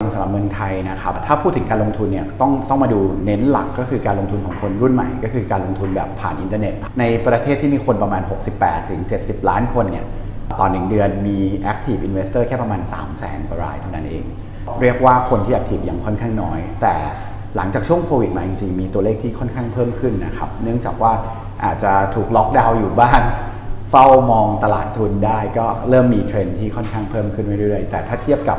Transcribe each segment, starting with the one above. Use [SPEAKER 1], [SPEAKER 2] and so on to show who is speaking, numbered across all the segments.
[SPEAKER 1] สำหรับเมืองไทยนะครับถ้าพูดถึงการลงทุนเนี่ยต้องต้องมาดูเน้นหลักก็คือการลงทุนของคนรุ่นใหม่ ก็คือการลงทุนแบบผ่านอินเทอร์เน็ต ในประเทศที่มีคนประมาณ 68ถึง70 ล้านคนเนี่ยตอนหนึ่งเดือนมี active investor แค่ประมาณ 3 0 0แสนกว่ารายเท่านั้นเอง เรียกว่าคนที่ active ยังค่อนข้างน้อย แต่หลังจากช่วงโควิดมาจริงๆ มีตัวเลขที่ค่อนข้างเพิ่มขึ้นนะครับเนื่องจากว่าอาจจะถูกล็อกดาวน์อยู่บ้านเฝ้ามองตลาดทุนได้ ก็เริ่มมีเทรนด์ที่ค่อนข้างเพิ่มขึ้นเรื่อยๆแต่ถ้าเทียบกับ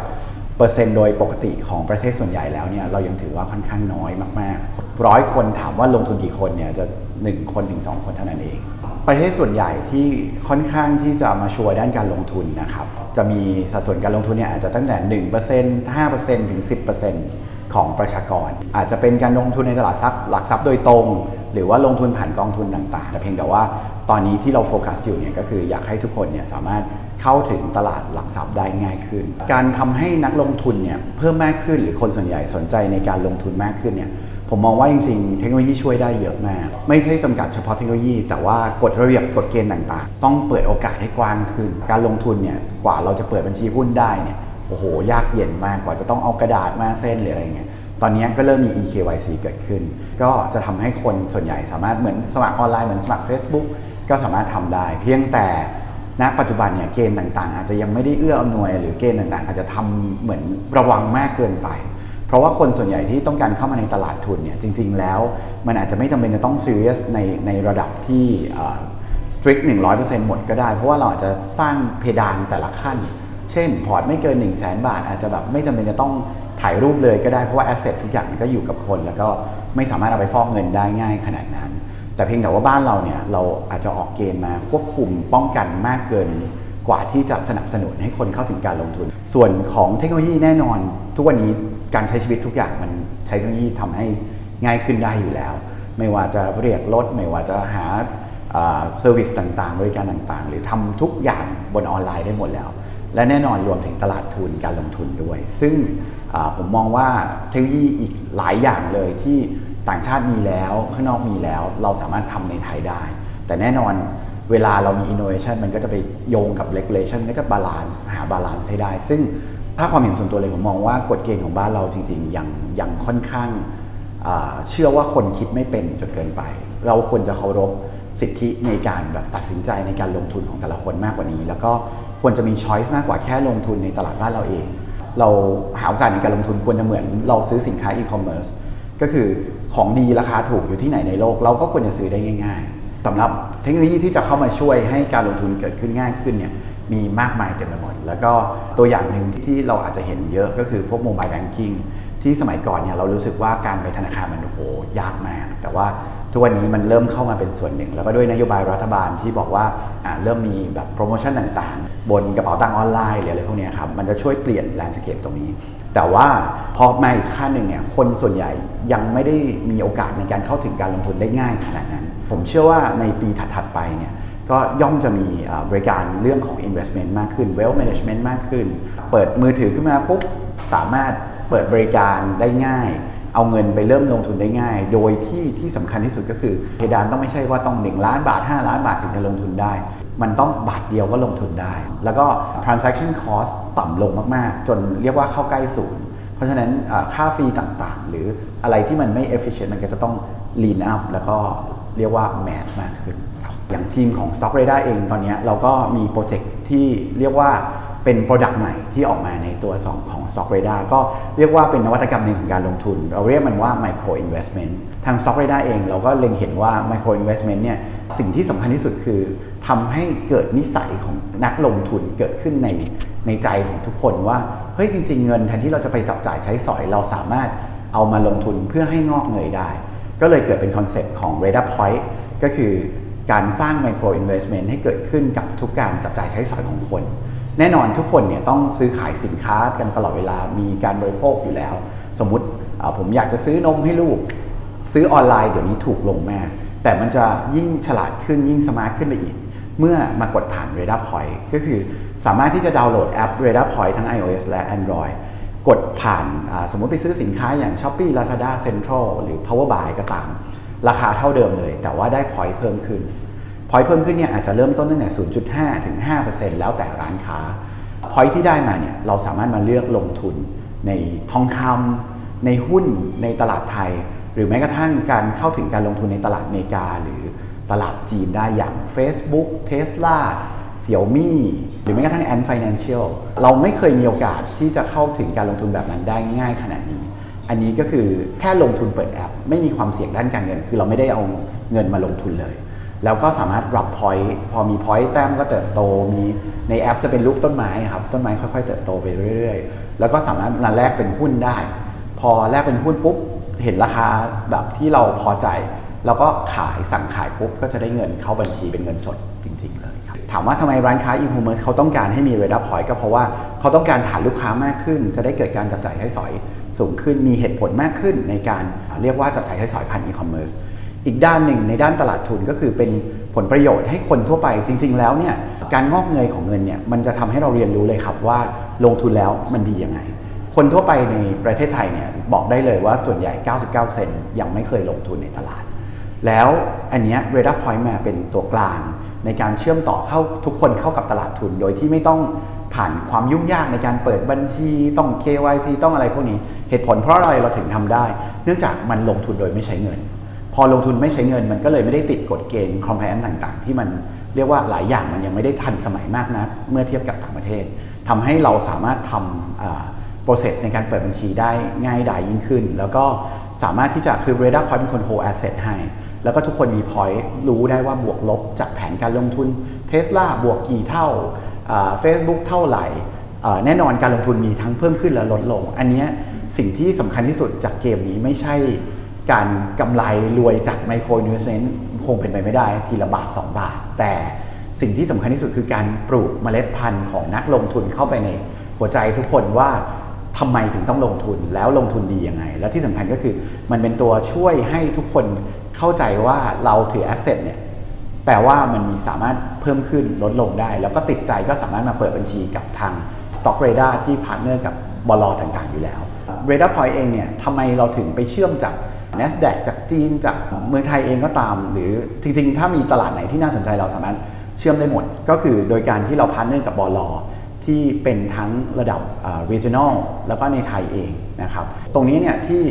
[SPEAKER 1] เปอร์เซ็นต์โดยปกติของประเทศส่วนใหญ่แล้วเนี่ยเรายังถือว่าค่อนข้างน้อยมากๆร้อยคนถามว่าลงทุนกี่คนเนี่ยจะ 1 คนถึง 2 คนเท่านั้นเอง ประเทศส่วนใหญ่ที่ค่อนข้างที่จะมาชัวร์ด้านการลงทุนนะครับจะมีสัดส่วนการลงทุนเนี่ยอาจจะตั้งแต่ 1% 5%ถึง 10%ของประชากร อาจจะเป็นการลงทุนในตลาดทรัพย์หลักทรัพย์โดยตรง หรือว่าลงทุนผ่านกองทุนต่างๆ แต่เพียงแต่ว่าตอนนี้ที่เราโฟกัสอยู่เนี่ยก็คืออยากให้ทุกคนเนี่ยสามารถ เข้าถึงตลาดหลักทรัพย์ได้ง่ายขึ้น การทำให้นักลงทุนเนี่ยเพิ่มมากขึ้นหรือคนส่วนใหญ่สนใจในการลงทุนมากขึ้นเนี่ยผมมองว่าจริงๆ เทคโนโลยีช่วยได้เยอะมาก ไม่ใช่จำกัดเฉพาะเทคโนโลยี แต่ว่ากฎระเบียบกฎเกณฑ์ต่างๆ ต้องเปิดโอกาสให้กว้างขึ้น การลงทุนเนี่ยกว่าเราจะเปิดบัญชีหุ้นได้เนี่ยโอ้โห ยากเย็นมากกว่าจะต้องเอากระดาษมาเส้นหรืออะไรเงี้ยตอนนี้ก็เริ่มมี eKYC เกิดขึ้น ก็จะทำให้คนส่วนใหญ่สามารถเหมือนสมัครออนไลน์เหมือนสมัคร Facebook ก็สามารถทำได้ เพียงแต่ ณปัจจุบันเนี่ยเกณฑ์ต่างๆ อาจจะยังไม่ได้เอื้ออำนวย หรือเกณฑ์ต่างๆ อาจจะทำเหมือนระวังมากเกินไป เพราะว่าคนส่วนใหญ่ที่ต้องการเข้ามาในตลาดทุนเนี่ยจริง ๆ แล้วมันอาจจะไม่จำเป็นจะต้อง serious ในในระดับที่ strict 100%หมดก็ได้ เพราะว่าเราอาจจะสร้างเพดานแต่ละขั้น เช่น พอร์ตไม่เกิน 1 0 0 0 0แบาท อาจจะแบบไม่จำเป็นจะต้องถ่ายรูปเลยก็ได้เพราะว่าแอสเซททุกอย่างมันก็อยู่กับคน แล้วก็ไม่สามารถเอาไปฟอกเงินได้ง่ายขนาดนั้น แต่เพียงแต่ว่าบ้านเราเนี่ยเราอาจจะออกเกณฑ์มาควบคุมป้องกันมากเกินกว่าที่จะสนับสนุนให้คนเข้าถึงการลงทุน ส่วนของเทคโนโลยีแน่นอน ทุกวันนี้การใช้ชีวิตทุกอย่างมันใช้เทคโนโลยีทำให้ง่ายขึ้นได้อยู่แล้ว ไม่ว่าจะเรียกรถไม่ว่าจะหาเซอร์วิสต่างๆ บริการต่างๆ หรือทำทุกอย่างบนออนไลน์ได้หมดแล้ว และแน่นอนรวมถึงตลาดทุนการลงทุนด้วย ซึ่งผมมองว่าเทคโนโลยีอีกหลายอย่างเลยที่ ต่างชาติมีแล้วข้างนอกมีแล้ว เราสามารถทำในไทยได้ แต่แน่นอนเวลาเรามี innovation มันก็จะไปโยงกับ regulation ก็จะบาลานซ์หาบาลานซ์ให้ได้ ซึ่งถ้าความเห็นส่วนตัวเลยผมมองว่ากฎเกณฑ์ของบ้านเราจริงๆยังยังค่อนข้างเชื่อว่าคนคิดไม่เป็นจนเกินไป เราควรจะเคารพสิทธิในการแบบตัดสินใจในการลงทุนของแต่ละคนมากกว่านี้ แล้วก็ควรจะมีช้อยส์มากกว่าแค่ลงทุนในตลาดบ้านเราเอง เราหาโอกาสในการลงทุนควรจะเหมือนเราซื้อสินค้าอีคอมเมิร์ซ ก็คือของดีราคาถูกอยู่ที่ไหนในโลก เราก็ควรจะซื้อได้ง่ายๆสำหรับเทคโนโลยีที่จะเข้ามาช่วยให้การลงทุนเกิดขึ้นง่ายขึ้นเนี่ยมีมากมายเต็มไปหมด แล้วก็ตัวอย่างหนึ่งที่เราอาจจะเห็นเยอะก็คือพวกโมบายแบงกิ้งที่สมัยก่อนเนี่ยเรารู้สึกว่าการไปธนาคารมันโหยากมาก แต่ว่า ทุกวันนี้มันเริ่มเข้ามาเป็นส่วนหนึ่ง แล้วก็ด้วยนโยบายรัฐบาลที่บอกว่าเริ่มมีแบบโปรโมชั่นต่างๆ บนกระเป๋าตังค์ออนไลน์หรืออะไรพวกนี้ครับมันจะช่วยเปลี่ยนแลนด์สเคปตรงนี้ แต่ว่าพอมาอีกขั้นหนึ่งเนี่ยคนส่วนใหญ่ยังไม่ได้มีโอกาสในการเข้าถึงการลงทุนได้ง่ายขนาดนั้น ผมเชื่อว่าในปีถัดๆไปเนี่ยก็ย่อมจะมีบริการเรื่องของ investment มากขึ้น wealth management มากขึ้น เปิดมือถือขึ้นมาปุ๊บสามารถเปิดบริการได้ง่าย เอาเงินไปเริ่มลงทุนได้ง่าย โดยที่ที่สำคัญที่สุดก็คือเพดานต้องไม่ใช่ว่าต้อง 1 ล้านบาท 5 ล้านบาทถึงจะลงทุนได้ มันต้องบาทเดียวก็ลงทุนได้ แล้วก็ transaction cost ต่ำลงมากๆ จนเรียกว่าเข้าใกล้ศูนย์เพราะฉะนั้นค่าฟรีต่างๆ หรืออะไรที่มันไม่ efficient มันก็จะต้อง lean up แล้วก็เรียกว่า mass มากขึ้นครับอย่างทีมของ Stock Radar เองตอนนี้เราก็มีโปรเจกต์ที่เรียกว่า เป็น Product ใหม่ที่ออกมาในตัวสองของ Stock Radar ก็เรียกว่าเป็นนวัตกรรมหนึ่งของการลงทุน เราเรียกมันว่า Micro Investment ทาง Stock Radar เองเราก็เล็งเห็นว่า Micro Investment เนี่ยสิ่งที่สำคัญที่สุดคือทำให้เกิดนิสัยของนักลงทุนเกิดขึ้นในในใจของทุกคนว่า เฮ้ยจริง ๆ เงินแทนที่เราจะไปจับจ่ายใช้สอยเราสามารถเอามาลงทุนเพื่อให้งอกเงยได้ ก็เลยเกิดเป็นคอนเซปต์ของ Radar Point ก็คือ การสร้าง Micro Investment ให้เกิดขึ้นกับทุกการจับจ่ายใช้สอยของคน แน่นอนทุกคนเนี่ยต้องซื้อขายสินค้ากันตลอดเวลามีการบริโภคอยู่แล้ว สมมุติผมอยากจะซื้อนมให้ลูก ซื้อออนไลน์เดี๋ยวนี้ถูกลงมากแต่มันจะยิ่งฉลาดขึ้นยิ่งสมาร์ทขึ้นไปอีก เมื่อมากดผ่าน Radar Point ก็คือสามารถที่จะดาวน์โหลดแอป Radar Point ทั้ง iOS และ Android กดผ่านสมมติไปซื้อสินค้าอย่าง Shopee Lazada Central หรือ Power Buy ก็ตาม ราคาเท่าเดิมเลย แต่ว่าได้ point เพิ่มขึ้น point เพิ่มขึ้นเนี่ยอาจจะเริ่มต้นตั้งแต่ 0.5 ถึง 5%แล้วแต่ร้านค้า point ที่ได้มาเนี่ยเราสามารถมาเลือกลงทุนในทองคำในหุ้นในตลาดไทย หรือแม้กระทั่งการเข้าถึงการลงทุนในตลาดอเมริกา หรือตลาดจีนได้อย่าง Facebook Tesla Xiaomi หรือแม้กระทั่ง Ant Financial เราไม่เคยมีโอกาสที่จะเข้าถึงการลงทุนแบบนั้นได้ง่ายขนาดนี้ อันนี้ก็คือแค่ลงทุนเปิดแอป ไม่มีความเสี่ยงด้านการเงิน คือเราไม่ได้เอาเงินมาลงทุนเลย แล้วก็สามารถรับพอยต์พอมีพอยต์แต้มก็เติบโตมีในแอปจะเป็นรูปต้นไม้ครับต้นไม้ค่อยๆ เติบโตไปเรื่อย ๆ แล้วก็สามารถมาแลกเป็นหุ้นได้ พอแลกเป็นหุ้นปุ๊บเห็นราคาแบบที่เราพอใจเราก็ขายสั่งขายปุ๊บก็จะได้เงินเข้าบัญชีเป็นเงินสดจริง ๆ เลยครับถามว่าทำไมร้านค้าอีคอมเมิร์ซเขาต้องการให้มีเรดาร์พอยต์ก็เพราะว่าเขาต้องการฐานลูกค้ามากขึ้น จะได้เกิดการจับจ่ายใช้สอย สูงขึ้นมีเหตุผลมากขึ้นในการเรียกว่าจับจ่ายใช้สอยผ่านอีคอมเมิร์ซอีกด้านหนึ่งในด้านตลาดทุนก็คือเป็นผลประโยชน์ให้คนทั่วไปจริง ๆ แล้วเนี่ยการงอกเงยของเงินเนี่ยมันจะทำให้เราเรียนรู้เลยครับว่าลงทุนแล้วมันดียังไง คนทั่วไปในประเทศไทยเนี่ยบอกได้เลยว่าส่วนใหญ่ 99%ยังไม่เคยลงทุนในตลาด แล้วอันเนี้ย r a d a r Point มาเป็นตัวกลางในการเชื่อมต่อเข้าทุกคนเข้ากับตลาดทุน โดยที่ไม่ต้อง ผ่านความยุ่งยากในการเปิดบัญชีต้อง KYC ต้องอะไรพวกนี้ เหตุผลเพราะอะไรเราถึงทำได้ เนื่องจากมันลงทุนโดยไม่ใช้เงิน พอลงทุนไม่ใช้เงิน มันก็เลยไม่ได้ติดกฎเกณฑ์ compliance ต่างๆ ที่มันเรียกว่าหลายอย่างมันยังไม่ได้ทันสมัยมากนะเมื่อเทียบกับต่างประเทศทำให้เราสามารถทำ process ในการเปิดบัญชีได้ง่ายดายยิ่งขึ้น แล้วก็สามารถที่จะคือ r a d a r Point เป็นคน hold asset ให้ แล้วก็ทุกคนมี point รู้ได้ว่าบวกลบจากแผนการลงทุน Tesla บวกกี่เท่า เฟซบุ๊กเท่าไหร่ แน่นอนการลงทุนมีทั้งเพิ่มขึ้นและลดลง อันนี้สิ่งที่สำคัญที่สุดจากเกมนี้ไม่ใช่การกำไรรวยจากไมโครนิวเซนคงเป็นไปไม่ได้ทีละบาท 2 บาท แต่สิ่งที่สำคัญที่สุดคือการปลูกเมล็ดพันธุ์ของนักลงทุนเข้าไปในหัวใจทุกคนว่าทำไมถึงต้องลงทุนแล้วลงทุนดียังไง และที่สำคัญก็คือมันเป็นตัวช่วยให้ทุกคนเข้าใจว่าเราถือแอสเซทเนี่ย แปลว่ามันมีสามารถเพิ่มขึ้นลดลงได้ แล้วก็ติดใจก็สามารถมาเปิดบัญชีกับทาง Stock Radar ที่พาร์ทเนอร์กับบลต่างๆ อยู่แล้ว Radar Point เองเนี่ยทำไมเราถึงไปเชื่อมจาก NASDAQ จากจีนจากเมืองไทยเองก็ตาม หรือจริงๆ ถ้ามีตลาดไหนที่น่าสนใจเราสามารถเชื่อมได้หมด ก็คือโดยการที่เราพาร์ทเนอร์กับบลที่เป็นทั้งระดับ regional แล้วก็ในไทยเองนะครับ ตรงนี้เนี่ยที่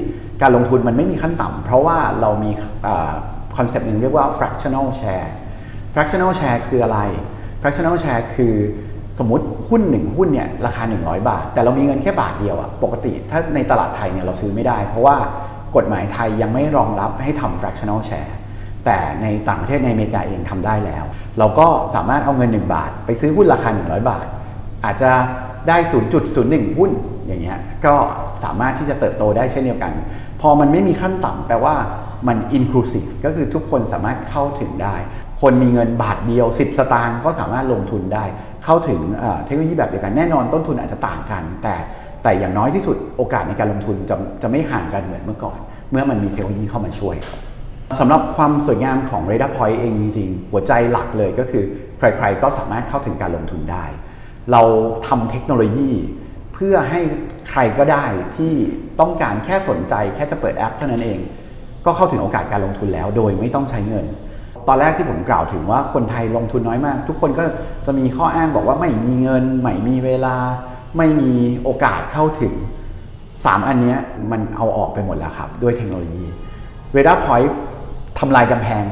[SPEAKER 1] การลงทุนมันไม่มีขั้นต่ำเพราะว่าเรามีคอนเซปต์หนึ่งเรียกว่า fractional share fractional share คืออะไร fractional share คือสมมติหุ้นหนึ่งหุ้นเนี่ยราคา 100 บาท แต่เรามีเงินแค่บาทเดียวอะปกติถ้าในตลาดไทยเนี่ยเราซื้อไม่ได้ เพราะว่ากฎหมายไทยยังไม่รองรับให้ทำ fractional share แต่ในต่างประเทศในอเมริกาเองทำได้แล้ว เราก็สามารถเอาเงิน 1 บาท ไปซื้อหุ้นราคา 100 บาท อาจจะได้ 0.01 หุ้นอย่างเงี้ยก็สามารถที่จะเติบโตได้เช่นเดียวกัน พอมันไม่มีขั้นต่ำแปลว่ามัน inclusive ก็คือทุกคนสามารถเข้าถึงได้ คนมีเงินบาทเดียว 10 สตางค์ก็สามารถลงทุนได้ เข้าถึงเทคโนโลยีแบบเดียวกันแน่นอนต้นทุนอาจจะต่างกัน แต่แต่อย่างน้อยที่สุดโอกาสในการลงทุนจะจะไม่ห่างกันเหมือนเมื่อก่อน เมื่อมันมีเทคโนโลยีเข้ามาช่วยครับสำหรับความสวยงามของ r a d a r Point เองจริงๆหัวใจหลักเลยก็คือ ใครๆก็สามารถเข้าถึงการลงทุนได้ เราทำเทคโนโลยี เพื่อให้ใครก็ได้ที่ต้องการแค่สนใจแค่จะเปิดแอปเท่านั้นเอง ก็เข้าถึงโอกาสการลงทุนแล้ว โดยไม่ต้องใช้เงิน ตอนแรกที่ผมกล่าวถึงว่าคนไทยลงทุนน้อยมาก ทุกคนก็จะมีข้ออ้างบอกว่าไม่มีเงิน ไม่มีเวลา ไม่มีโอกาสเข้าถึง 3 อันนี้มันเอาออกไปหมดแล้วครับ ด้วยเทคโนโลยี r a d a r Point ทำลายกำแพง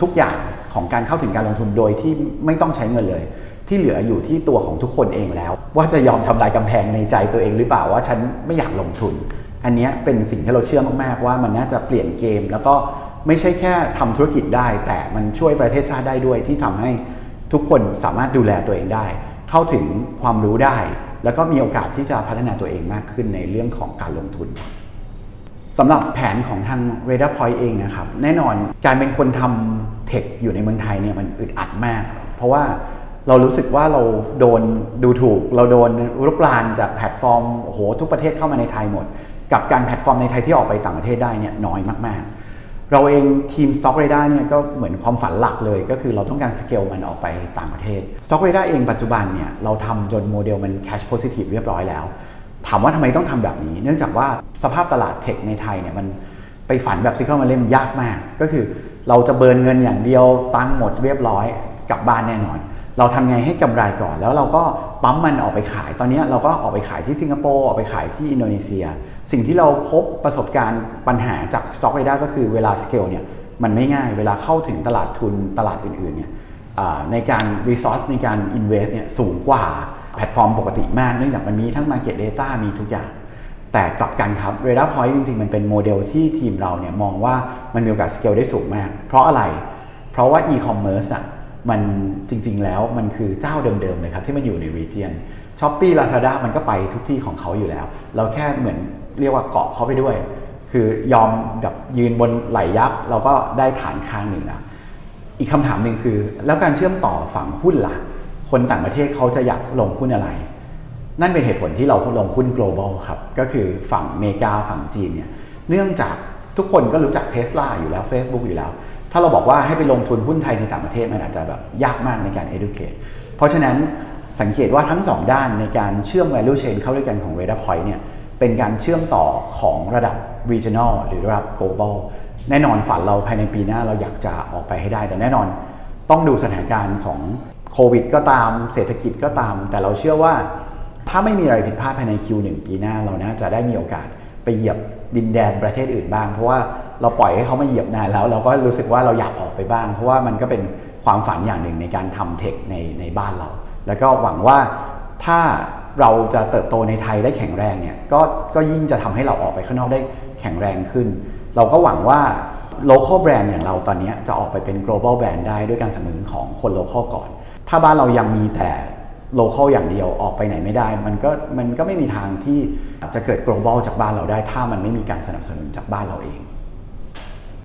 [SPEAKER 1] ทุกอย่างของการเข้าถึงการลงทุนโดยที่ไม่ต้องใช้เงินเลย ที่เหลืออยู่ที่ตัวของทุกคนเองแล้ว ว่าจะยอมทำลายกำแพงในใจตัวเองหรือเปล่าว่าฉันไม่อยากลงทุน อันนี้เป็นสิ่งที่เราเชื่อมากๆว่ามันน่าจะเปลี่ยนเกมแล้วก็ ไม่ใช่แค่ทำธุรกิจได้ แต่มันช่วยประเทศชาติได้ด้วยที่ทำให้ทุกคนสามารถดูแลตัวเองได้ เข้าถึงความรู้ได้ แล้วก็มีโอกาสที่จะพัฒนาตัวเองมากขึ้นในเรื่องของการลงทุนสำหรับแผนของทาง r a d a r Point เองนะครับแน่นอนการเป็นคนทำเทคอยู่ในเมืองไทยเนี่ยมันอึดอัดมาก เพราะว่าเรารู้สึกว่าเราโดนดูถูก เราโดนรุกรานจากแพลตฟอร์มโอ้โหทุกประเทศเข้ามาในไทยหมด กับการแพลตฟอร์มในไทยที่ออกไปต่างประเทศได้เนี่ยน้อยมากๆ เราเองทีม Stock Radar เนี่ยก็เหมือนความฝันหลักเลย ก็คือเราต้องการสเกลมันออกไปต่างประเทศ Stock Radar เองปัจจุบันเนี่ยเราทำจนโมเดลมัน cash positive เรียบร้อยแล้ว ถามว่าทำไมต้องทำแบบนี้ เนื่องจากว่าสภาพตลาดเทคในไทยเนี่ยมันไปฝันแบบซิคอนมาเล่มยากมาก ก็คือเราจะเบิร์นเงินอย่างเดียวตังค์หมดเรียบร้อยกลับบ้านแน่นอน เราทำไงให้กำไรก่อนแล้วเราก็ ปั๊มมันออกไปขาย ตอนนี้เราก็ออกไปขายที่สิงคโปร์ออกไปขายที่อินโดนีเซีย สิ่งที่เราพบประสบการณ์ปัญหาจาก Stock Radar ก็คือเวลาสเกลเนี่ยมันไม่ง่ายเวลาเข้าถึงตลาดทุนตลาดอื่นๆเนี่ยในการ resource ในการ invest เนี่ยสูงกว่าแพลตฟอร์มปกติมาก เนื่องจากมันมีทั้ง market data มีทุกอย่าง แต่กลับกันครับ Radar Point จริงๆ มันเป็นโมเดลที่ทีมเราเนี่ยมองว่ามันมีโอกาสสเกลได้สูงมาก เพราะอะไร เพราะว่า e-commerce อะ มันจริง ๆ แล้วมันคือเจ้าเดิมๆเลยครับที่มันอยู่ใน region Shopee Lazada มันก็ไปทุกที่ของเขาอยู่แล้ว เราแค่เหมือนเรียกว่าเกาะเขาไปด้วย คือยอมแบบยืนบนไหลยักษ์เราก็ได้ฐานข้างหนึ่งแล้วอีกคำถามหนึ่งคือ แล้วการเชื่อมต่อฝั่งหุ้นล่ะ คนต่างประเทศเขาจะอยากลงหุ้นอะไร นั่นเป็นเหตุผลที่เราลงหุ้น global ครับ ก็คือฝั่งเมกาฝั่งจีนเนี่ยเนื่องจากทุกคนก็รู้จักเท s l a อยู่แล้ว Facebook อยู่แล้ว ถ้าเราบอกว่าให้ไปลงทุนหุ้นไทยในต่างประเทศมันอาจจะแบบยากมากในการ educate เพราะฉะนั้นสังเกตว่าทั้ง 2 ด้านในการเชื่อม value chain เข้าด้วยกันของ Radar Point เนี่ยเป็นการเชื่อมต่อของระดับ regional หรือระดับ global แน่นอนฝันเราภายในปีหน้าเราอยากจะออกไปให้ได้ แต่แน่นอนต้องดูสถานการณ์ของโควิดก็ตามเศรษฐกิจก็ตาม แต่เราเชื่อว่าถ้าไม่มีอะไรผิดพลาดภายใน Q1 ปีหน้าเราน่าจะได้มีโอกาสไปเหยียบดินแดนประเทศอื่นบ้าง เพราะว่า เราปล่อยให้เขามาเหยียบนานแล้ว เราก็รู้สึกว่าเราอยากออกไปบ้าง เพราะว่ามันก็เป็นความฝันอย่างหนึ่งในการทำเทคในในบ้านเรา แล้วก็หวังว่าถ้าเราจะเติบโตในไทยได้แข็งแรงเนี่ยก็ก็ยิ่งจะทำให้เราออกไปข้างนอกได้แข็งแรงขึ้น เราก็หวังว่า local brand อย่างเราตอนนี้จะออกไปเป็น global brand ได้ด้วยการสนับสนุนของคน local ก่อน ถ้าบ้านเรายังมีแต่ local อย่างเดียวออกไปไหนไม่ได้ มันก็มันก็ไม่มีทางที่จะเกิด global จากบ้านเราได้ ถ้ามันไม่มีการสนับสนุนจากบ้านเราเอง